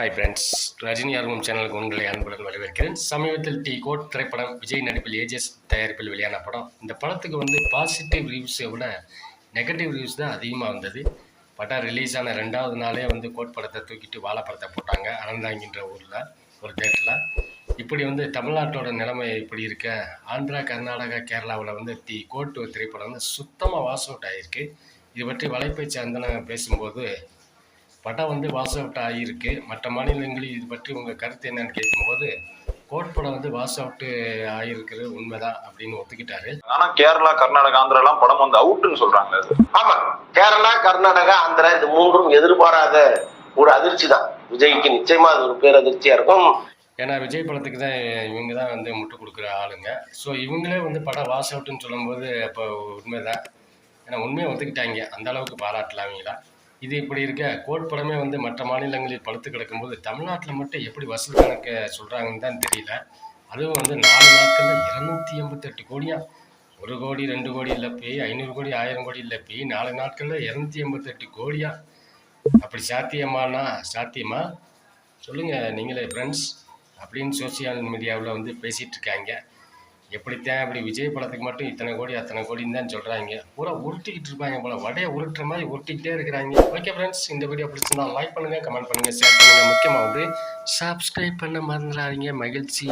Hi friends Rajini ஆர்வம் சேனலுக்கு உங்களை அன்புடன் வரவேற்கிறேன். சமீபத்தில் டி கோட் திரைப்படம் விஜய் நடிப்பில் ஏஜஸ் தயாரிப்பில் வெளியான படம். இந்த படத்துக்கு வந்து பாசிட்டிவ் ரிவ்யூஸை விட நெகட்டிவ் ரிவ்யூஸ் தான் அதிகமாக வந்தது. படம் ரிலீஸ் ஆன ரெண்டாவது நாளே வந்து கோட் படத்தை தூக்கிட்டு வாழைப்படத்தை போட்டாங்க. அனந்தாங்கின்ற ஊரில் ஒரு தேட்டரில் இப்படி வந்து தமிழ்நாட்டோட நிலைமை இப்படி இருக்க ஆந்திரா கர்நாடகா கேரளாவில் வந்து டி கோட் திரைப்படம் வந்து சுத்தமாக வாஸ் அவுட் ஆகிருக்கு இது பற்றி வலைப்பை அந்தன பேசும்போது படம் வந்து வாஸ் அவுட் ஆகியிருக்கு. மற்ற மாநிலங்களில் இது பற்றி உங்கள் கருத்து என்னன்னு கேட்கும்போது கோட் படம் வந்து வாஸ் அவுட் ஆகியிருக்கிறது உண்மைதான் அப்படின்னு ஒத்துக்கிட்டாரு. ஆனா கேரளா கர்நாடகா ஆந்திரா எல்லாம் படம் வந்து அவுட்னு சொல்றாங்க. ஆமா கேரளா கர்நாடகா ஆந்திரா இது மூன்றும் எதிர்பாராத ஒரு அதிர்ச்சி தான் விஜய்க்கு நிச்சயமா அது ஒரு பேரதிர்ச்சியா இருக்கும். ஏன்னா விஜய் படத்துக்கு தான் இவங்க தான் வந்து முட்டு கொடுக்குற ஆளுங்க. ஸோ இவங்களே வந்து படம் வாஸ் அவுட்டுன்னு சொல்லும்போது அப்போ உண்மைதான். ஏன்னா உண்மையை ஒத்துக்கிட்டாங்க. அந்த அளவுக்கு பாராட்டலாம் அவங்களா. இது இப்படி இருக்க. கோட்படமே வந்து மற்ற மாநிலங்களில் படுத்து கிடக்கும்போது தமிழ்நாட்டில் மட்டும் எப்படி வசூல் கணக்க சொல்கிறாங்கன்னு தான் தெரியல. அதுவும் வந்து நாலு நாட்களில் இரநூத்தி எண்பத்தெட்டு கோடியா. ஒரு கோடி ரெண்டு கோடி இல்லை போய் ஐநூறு கோடி ஆயிரம் கோடி இல்லை போய் நாலு நாட்களில் இரநூத்தி எண்பத்தெட்டு கோடியா. அப்படி சாத்தியமானா சாத்தியமா? சொல்லுங்கள் நீங்களே ஃப்ரெண்ட்ஸ் அப்படின்னு சோசியல் மீடியாவில் வந்து பேசிகிட்டு இருக்காங்க. எப்படித்தான் அப்படி விஜய் படத்துக்கு மட்டும் இத்தனை கோடி அத்தனை கோடின்னு தான் சொல்கிறாங்க பூரா உருட்டிக்கிட்டு இருப்பாங்க போல வடையை உருட்டுற மாதிரி உருட்டிக்கிட்டே இருக்கிறாங்க. ஓகே ஃப்ரெண்ட்ஸ் இந்த வீடியோ பிடிச்சிருந்தா லைக் பண்ணுங்கள் கமெண்ட் பண்ணுங்கள் ஷேர் பண்ணுங்கள் முக்கியமாக வந்து சப்ஸ்கிரைப் பண்ண மறந்துடாதீங்க மகிழ்ச்சி.